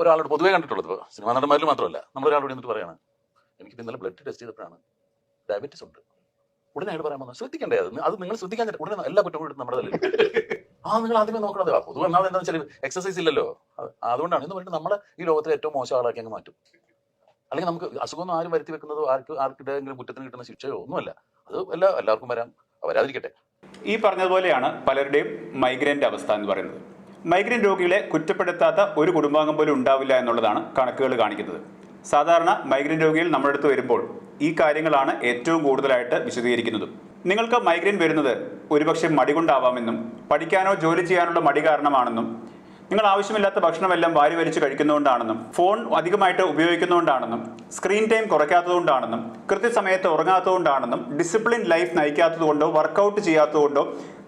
ഒരാളോട് പൊതുവേ കണ്ടിട്ടുള്ളത് സിനിമാ നടന്മാരിൽ മാത്രമല്ല നമ്മളൊരാളോട് എന്നിട്ട് പറയാണ് എനിക്ക് ഇന്നലെ ബ്ലഡ് ടെസ്റ്റ് ചെയ്തപ്പോഴാണ് ഡയബറ്റീസ് ഉണ്ട്. ഉടനെ ആയിട്ട് പറയാൻ വന്നത് ശ്രദ്ധിക്കണ്ടേ അത് അത് നിങ്ങൾ ശ്രദ്ധിക്കാൻ ഉടനെ എല്ലാ കുറ്റവും എടുത്ത് നമ്മുടെ ആ നിങ്ങൾ ആദ്യമേ നോക്കണത്. പൊതുവെ ഒന്നാമത് എന്താണെന്ന് വെച്ചാൽ എക്സസൈസ് ഇല്ലല്ലോ. അതുകൊണ്ടാണ്. എന്ന് പറഞ്ഞിട്ട് നമ്മളെ ഈ ലോകത്തിലെ ഏറ്റവും മോശം ആളാക്കി അങ്ങ് മാറ്റും. അല്ലെങ്കിൽ നമുക്ക് അസുഖമൊന്നും ആരും വരുത്തി വെക്കുന്നതോ ആർക്ക് ആർക്കിടെങ്കിലും കുറ്റത്തിന് കിട്ടുന്ന ശിക്ഷയോ ഒന്നുമല്ല. അത് എല്ലാ എല്ലാവർക്കും വരാം. വരാതിരിക്കട്ടെ ഈ പറഞ്ഞതുപോലെയാണ് പലരുടെയും മൈഗ്രന്റ് അവസ്ഥ എന്ന് പറയുന്നത്. മൈഗ്രെയിൻ രോഗികളെ കുറ്റപ്പെടുത്താത്ത ഒരു കുടുംബാംഗം പോലും ഉണ്ടാവില്ല എന്നുള്ളതാണ് കണക്കുകൾ കാണിക്കുന്നത്. സാധാരണ മൈഗ്രെയിൻ രോഗികൾ നമ്മുടെ അടുത്ത് വരുമ്പോൾ ഈ കാര്യങ്ങളാണ് ഏറ്റവും കൂടുതലായിട്ട് വിശദീകരിക്കുന്നതും. നിങ്ങൾക്ക് മൈഗ്രെയിൻ വരുന്നത് ഒരുപക്ഷെ മടി കൊണ്ടാവാമെന്നും പഠിക്കാനോ ജോലി ചെയ്യാനുള്ള മടി കാരണമാണെന്നും നിങ്ങൾ ആവശ്യമില്ലാത്ത ഭക്ഷണമെല്ലാം വാരി വലിച്ച് കഴിക്കുന്നതുകൊണ്ടാണെന്നും ഫോൺ അധികമായിട്ട് ഉപയോഗിക്കുന്നതുകൊണ്ടാണെന്നും സ്ക്രീൻ ടൈം കുറയ്ക്കാത്തതുകൊണ്ടാണെന്നും കൃത്യസമയത്ത് ഉറങ്ങാത്തതുകൊണ്ടാണെന്നും ഡിസിപ്ലിൻ ലൈഫ് നയിക്കാത്തതുകൊണ്ടോ വർക്കൗട്ട് ചെയ്യാത്തതുകൊണ്ടോ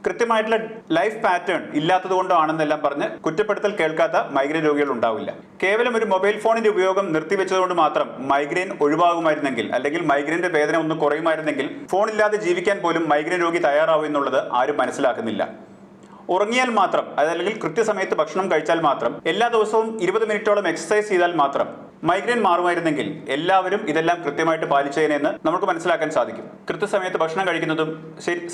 കൃത്യമായിട്ടുള്ള ലൈഫ് പാറ്റേൺ ഇല്ലാത്തത് ആണെന്നെല്ലാം പറഞ്ഞ് കുറ്റപ്പെടുത്തൽ കേൾക്കാത്ത മൈഗ്രെയിൻ രോഗികൾ ഉണ്ടാവില്ല. കേവലം ഒരു മൊബൈൽ ഫോണിന്റെ ഉപയോഗം നിർത്തിവെച്ചതുകൊണ്ട് മാത്രം മൈഗ്രെയിൻ ഒഴിവാകുമായിരുന്നെങ്കിൽ അല്ലെങ്കിൽ മൈഗ്രെയിന്റെ വേദന ഒന്ന് കുറയുമായിരുന്നെങ്കിൽ ഫോണില്ലാതെ ജീവിക്കാൻ പോലും മൈഗ്രെയിൻ രോഗി തയ്യാറാവും എന്നുള്ളത് ആരും മനസ്സിലാക്കുന്നില്ല. ഉറങ്ങിയാൽ മാത്രം അതല്ലെങ്കിൽ കൃത്യസമയത്ത് ഭക്ഷണം കഴിച്ചാൽ മാത്രം എല്ലാ ദിവസവും ഇരുപത് മിനിറ്റോളം എക്സസൈസ് ചെയ്താൽ മാത്രം മൈഗ്രെയിൻ മാറുമായിരുന്നെങ്കിൽ എല്ലാവരും ഇതെല്ലാം കൃത്യമായിട്ട് പാലിച്ചതിനെന്ന് നമുക്ക് മനസ്സിലാക്കാൻ സാധിക്കും. കൃത്യസമയത്ത് ഭക്ഷണം കഴിക്കുന്നതും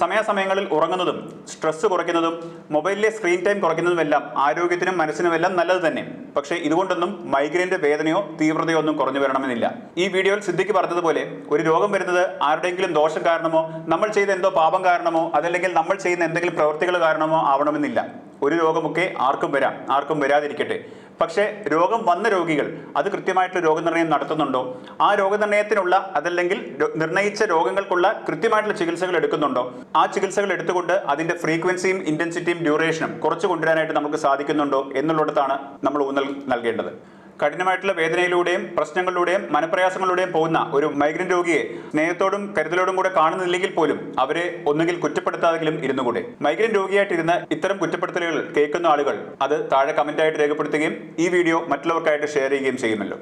സമയാസമയങ്ങളിൽ ഉറങ്ങുന്നതും സ്ട്രെസ് കുറയ്ക്കുന്നതും മൊബൈലിലെ സ്ക്രീൻ ടൈം കുറയ്ക്കുന്നതുമെല്ലാം ആരോഗ്യത്തിനും മനസ്സിനുമെല്ലാം നല്ലത് തന്നെ. പക്ഷേ ഇതുകൊണ്ടൊന്നും മൈഗ്രെയിന്റെ വേദനയോ തീവ്രതയോ ഒന്നും കുറഞ്ഞു വരണമെന്നില്ല. ഈ വീഡിയോയിൽ സിദ്ധിക്ക് പറഞ്ഞതുപോലെ ഒരു രോഗം വരുന്നത് ആരുടെയെങ്കിലും ദോഷം കാരണമോ നമ്മൾ ചെയ്ത എന്തോ പാപം കാരണമോ അതല്ലെങ്കിൽ നമ്മൾ ചെയ്യുന്ന എന്തെങ്കിലും പ്രവൃത്തികൾ കാരണമോ ആവണമെന്നില്ല. ഒരു രോഗമൊക്കെ ആർക്കും വരാം ആർക്കും വരാതിരിക്കട്ടെ. പക്ഷേ രോഗം വന്ന രോഗികൾ അത് കൃത്യമായിട്ടുള്ള രോഗനിർണയം നടത്തുന്നുണ്ടോ? ആ രോഗനിർണയത്തിനുള്ള അതല്ലെങ്കിൽ നിർണയിച്ച രോഗങ്ങൾക്കുള്ള കൃത്യമായിട്ടുള്ള ചികിത്സകൾ എടുക്കുന്നുണ്ടോ? ആ ചികിത്സകൾ എടുത്തുകൊണ്ട് അതിന്റെ ഫ്രീക്വൻസിയും ഇന്റൻസിറ്റിയും ഡ്യൂറേഷനും കുറച്ച് കൊണ്ടുവരാനായിട്ട് നമുക്ക് സാധിക്കുന്നുണ്ടോ എന്നുള്ളിടത്താണ് നമ്മൾ ഊന്നൽ നൽകേണ്ടത്. കഠിനമായിട്ടുള്ള വേദനയിലൂടെയും പ്രശ്നങ്ങളിലൂടെയും മനപ്രയാസങ്ങളിലൂടെയും പോകുന്ന ഒരു മൈഗ്രൻ രോഗിയെ സ്നേഹത്തോടും കരുതലോടും കൂടെ കാണുന്നില്ലെങ്കിൽ പോലും അവരെ ഒന്നുകിൽ കുറ്റപ്പെടുത്താതെങ്കിലും ഇരുന്നുകൂടെ മൈഗ്രൻ രോഗിയായിട്ടിരുന്ന് ഇത്തരം കുറ്റപ്പെടുത്തലുകൾ കേൾക്കുന്ന ആളുകൾ അത് താഴെ കമന്റായിട്ട് രേഖപ്പെടുത്തുകയും ഈ വീഡിയോ മറ്റുള്ളവർക്കായിട്ട് ഷെയർ ചെയ്യുകയും ചെയ്യുമല്ലോ.